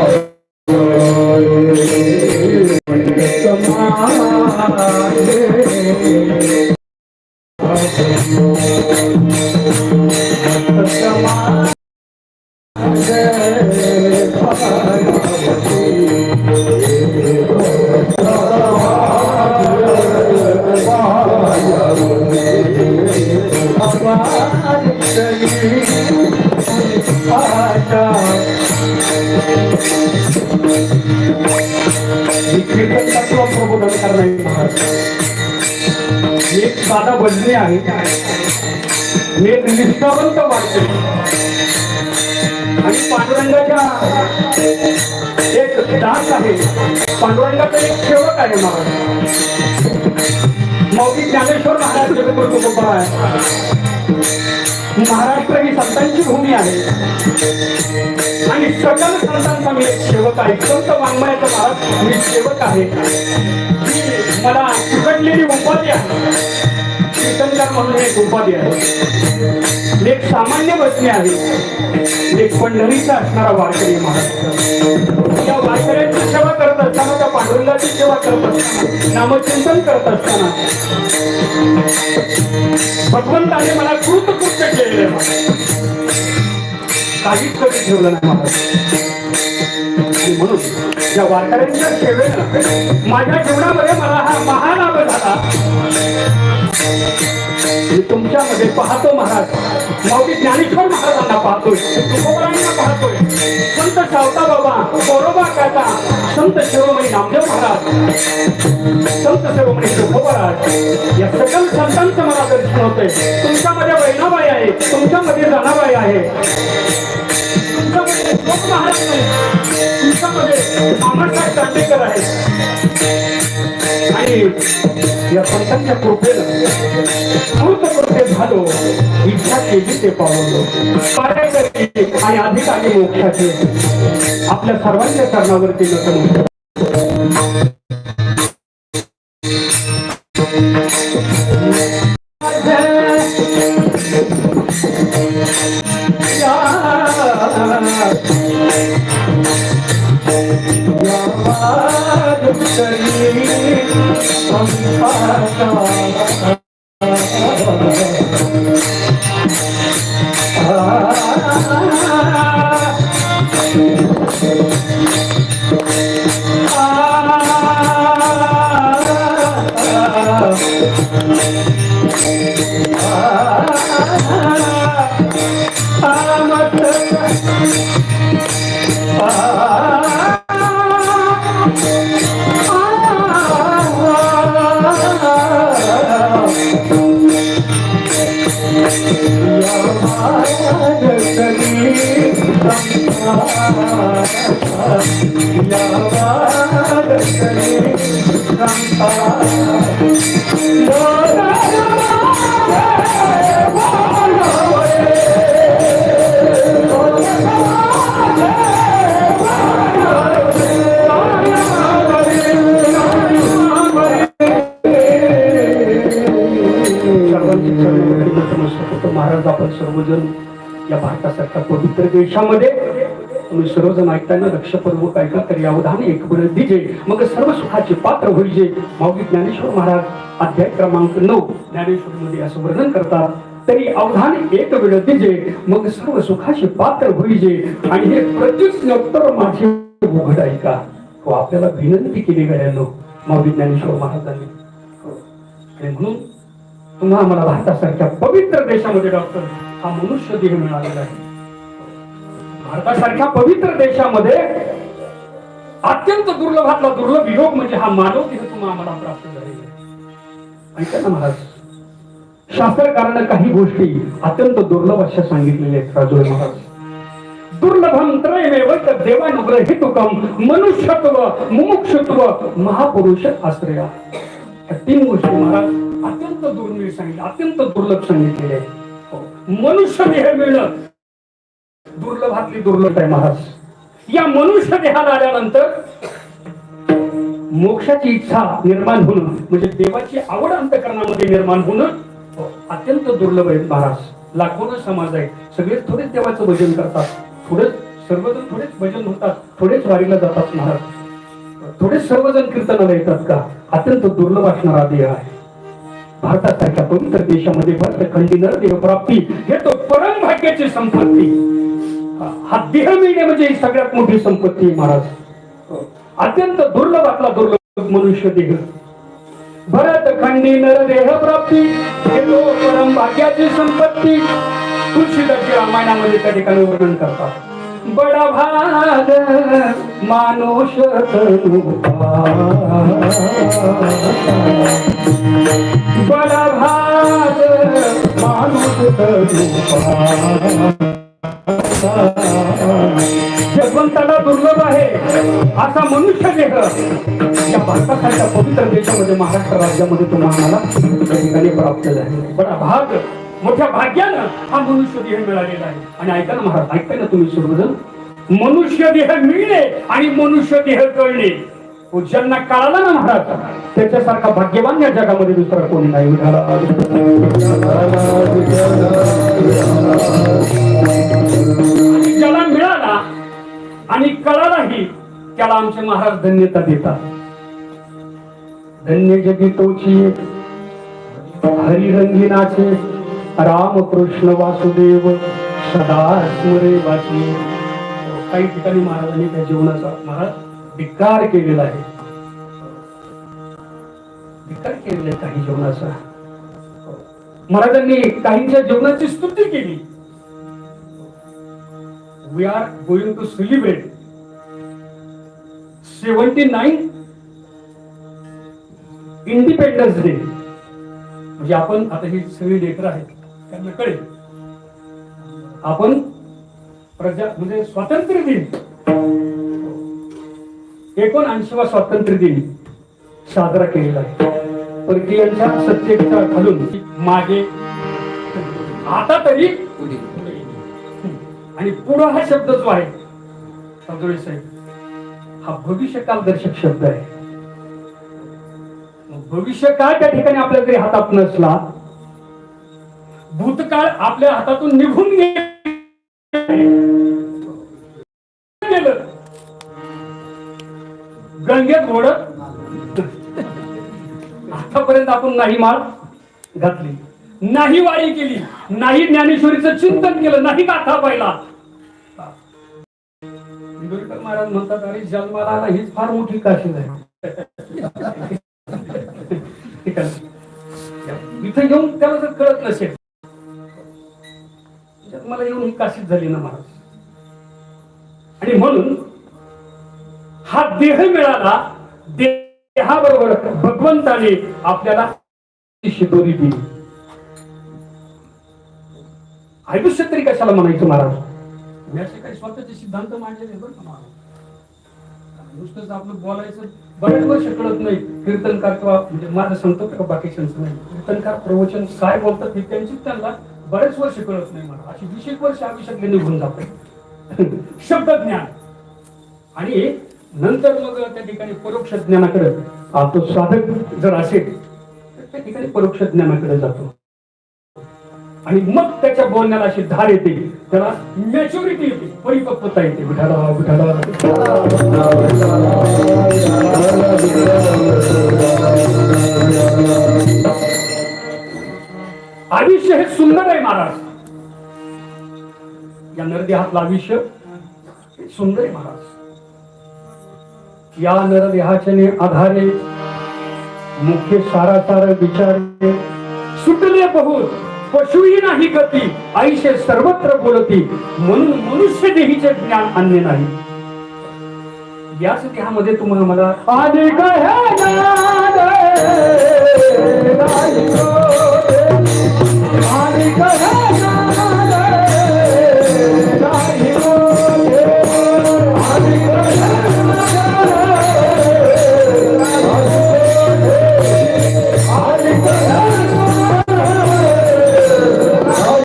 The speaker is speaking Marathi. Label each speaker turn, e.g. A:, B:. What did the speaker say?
A: Amen. एक साधा बजनी आहे. एक निष्ठावंत वाटते आणि पांडुरंगाच्या एक दास आहे. पांडुरंगाचा एक सेवक आहे महाराज. मौलिक ज्ञानेश्वर महाराज जगत आहे. महाराष्ट्र ही संतांची भूमी आहे. आणि सकल संतांचा मी एक सेवक आहे. संत वाङ्मयाचा महाराज मी सेवक आहे. मला उघडलेली उपाधी आहे. कीर्तनकार म्हणून एक उपाधी आहे. एक सामान्य बसणे आहे. एक पंढरीचा असणारा वारकरी महाराज. त्या वारकऱ्यांची सेवा करत असताना त्या पांडुरंगाची सेवा करत असताना नामचिंतन करत असताना भगवंताने मला कृतकृत्य केलेलं आहे. काहीच कधी ठेवलं नाही मला. म्हणून या वारकऱ्यांच्या सेवेनं माझ्या जीवनामध्ये मला हा महालाभ झाला. मी तुमच्यामध्ये पाहतो महाराज. माऊली ज्ञानेश्वर महाराजांना पाहतोय. तुकोबरांना पाहतोय. संत सावता बाबा गोरोबा काका. संत शिरोमणी नामदेव महाराज. संत शिरोमणी तुकोबराज. या सकल संतांचं मला दर्शन होतंय. तुमच्यामध्ये वैनाबाई आहे. तुमच्यामध्ये जनाबाई आहे. तुमच्यामध्ये लोक महाराज आहे. तुमच्यामध्ये मामासाहेब दांडेकर आहे या संतांच्या कृपेनं कृत कृपे झालो इच्छा केली ते पावलो आणि अधिकारी मोक्षाचे आपल्या सर्वांच्या चरणावरती नतन महाराज आपण सर्वजण या भारतासारख्या पवित्र देशामध्ये तुम्ही सर्वजण ऐकताना लक्षपूर्वक ऐका तरी अवधान एक वेळ दिजे. मग सर्व सुखाचे पात्र होईजे. माऊली ज्ञानेश्वर महाराज अध्याय क्रमांक नऊ ज्ञानेश्वर मध्ये असं वर्णन करतात. तरी अवधान एक वेळ दिजे. मग सर्व सुखाचे पात्र होईजे. आणि हे प्रत्युत्तर माझे उघड ऐका. हो आपल्याला विनंती केली गड्यांनो माऊली ज्ञानेश्वर महाराजांनी. हो. आणि म्हणून तुम्हा मला भारतासारख्या पवित्र देशामध्ये डॉक्टर हा मनुष्य देह मिळालेला आहे. भारतासारख्या पवित्र देशामध्ये अत्यंत दुर्लभातला दुर्लभ योग म्हणजे हा मानव देह तुम्हाला आम्हाला प्राप्त झालेला आहे. ना महाराज शास्त्रकारानं काही गोष्टी अत्यंत दुर्लभ अशा सांगितलेल्या आहेत राजू महाराज. दुर्लभम त्रयमेव देवानुग्रहितुकम मनुष्यत्व मुमुक्षत्व महापुरुष आश्रया. तीन गोष्टी महाराज अत्यंत दुर्मिळ सांगितले अत्यंत दुर्लभ सांगितलेले हो, मनुष्य देह मिळणं दुर्लभातली दुर्लभ आहे महाराज. या मनुष्य देहाला आल्यानंतर मोक्षाची इच्छा निर्माण होणं म्हणजे देवाची आवड अंतकरणामध्ये निर्माण होणं हो, अत्यंत दुर्लभ आहे महाराज. लाखोनं समाज आहे सगळे थोडेच देवाचं भजन करतात. थोडेच सर्वजण थोडेच भजन होतात थोडेच वारीला जातात महाराज. थोडेच सर्वजण कीर्तनाला येतात का? अत्यंत दुर्लभ असणारा देह आहे. भारतासारख्या पवित्र देशामध्ये भरतखंडी नर प्राप्ती हे तो परम भाग्याची संपत्ती. हा देह मिळणे म्हणजे ही सगळ्यात मोठी संपत्ती महाराज. अत्यंत दुर्लभातला दुर्लभ मनुष्य देह. भरत खंडी नरदेह प्राप्ती हे परम भाग्याची संपत्ती. तुळशीदासजी रामायणामध्ये त्या ठिकाणी वर्णन करतात. बडा भाग मानुष बडा भाग मानुष जगवंताला दुर्लभ आहे. असा मनुष्य देह या भारतासारख्या पवित्र देशामध्ये महाराष्ट्र राज्यामध्ये तुम्हाला ठिकाणी प्राप्त झाले बडा भाग मोठ्या भाग्यानं हा मनुष्य देह मिळालेला आहे. आणि ऐका ना महाराज ऐका ना तुम्ही सर्वजण. मनुष्य देह मिळणे आणि मनुष्य देह कळणे ज्यांना कळाला ना महाराज त्याच्यासारखा भाग्यवान या जगामध्ये दुसरा कोणी नाही. ज्याला मिळाला आणि कळालाही त्याला आमचे महाराज धन्यता देतात. धन्य जगी तोची हरिरंगीनाचे राम कृष्ण वासुदेव सदा स्मरे वाचे. काही ठिकाणी महाराजांनी त्या जीवनाचा महाराज धिक्कार केलेला आहे. धिक्कार केलेला आहे काही जीवनाचा. महाराजांनी काहींच्या जीवनाची स्तुती केली. We are going to celebrate seventy nine independence day म्हणजे आपण आता ही सगळी लेकर आहेत त्यांना कळेल. आपण प्रजा म्हणजे स्वातंत्र्य दिन एकोणऐंशीवा स्वातंत्र्य दिन साजरा केलेला आहे. परकीयांच्या सत्तेच्या घालून मागे. आता तरी आणि पुढे हा शब्द जो आहे समजोळे साहेब हा भविष्यकाल दर्शक शब्द आहे. भविष्यकाळ त्या ठिकाणी आपल्या जरी हातात नसला भूतकाळ आपल्या हातातून निघून गेला. गंगेत आतापर्यंत आपण नाही माळ घातली नाही वारी केली नाही ज्ञानेश्वरीचं चिंतन केलं नाही गाथा पाहिला. इंदोरीकर महाराज म्हणतात अरे जन्माला आला हीच फार मोठी काशी आहे. आहे. इथं येऊन त्याला जर कळत नसेल जन्माला येऊन ही काशीच झाली ना महाराज? आणि म्हणून हा देह मिळाला देहाबरोबर भगवंताने आपल्याला शिदोरी दिली. आयुष्य तरी कशाला म्हणायचं महाराज? मी असे काही स्वतःचे सिद्धांत मांडलेले बरं का महाराज. नुसतंच आपलं बोलायचं बरेच वर्ष कळत नाही. कीर्तनकार किंवा म्हणजे माझं सांगतो का बाकी नाही. कीर्तनकार प्रवचन काय बोलतात हे त्यांची त्यांना बरेच वर्ष कळत नाही मला. अशी वीस एक वर्ष आयुष्यातले निघून जात शब्द ज्ञान आणि नंतर मग त्या ठिकाणी परोक्ष ज्ञानाकडे तो साधक जर असेल तर त्या ठिकाणी परोक्ष ज्ञानाकडे जातो. आणि मग त्याच्या बोलण्याला अशी धार येते. त्याला मॅच्युरिटी येते. परिपक्वता येते. विठाला विठाला आयुष्य हे सुंदर आहे महाराज. या नरदेहातलं आयुष्य हे सुंदर आहे महाराज. या नरदेहाचने आधारे मुख्य सारा सार विचार सुटले बहुत पशुही नाही गती आईशे सर्वत्र बोलती म्हणून मनुष्य देहीचे ज्ञान आणले नाही. याच देहामध्ये तुम्हाला मला आधी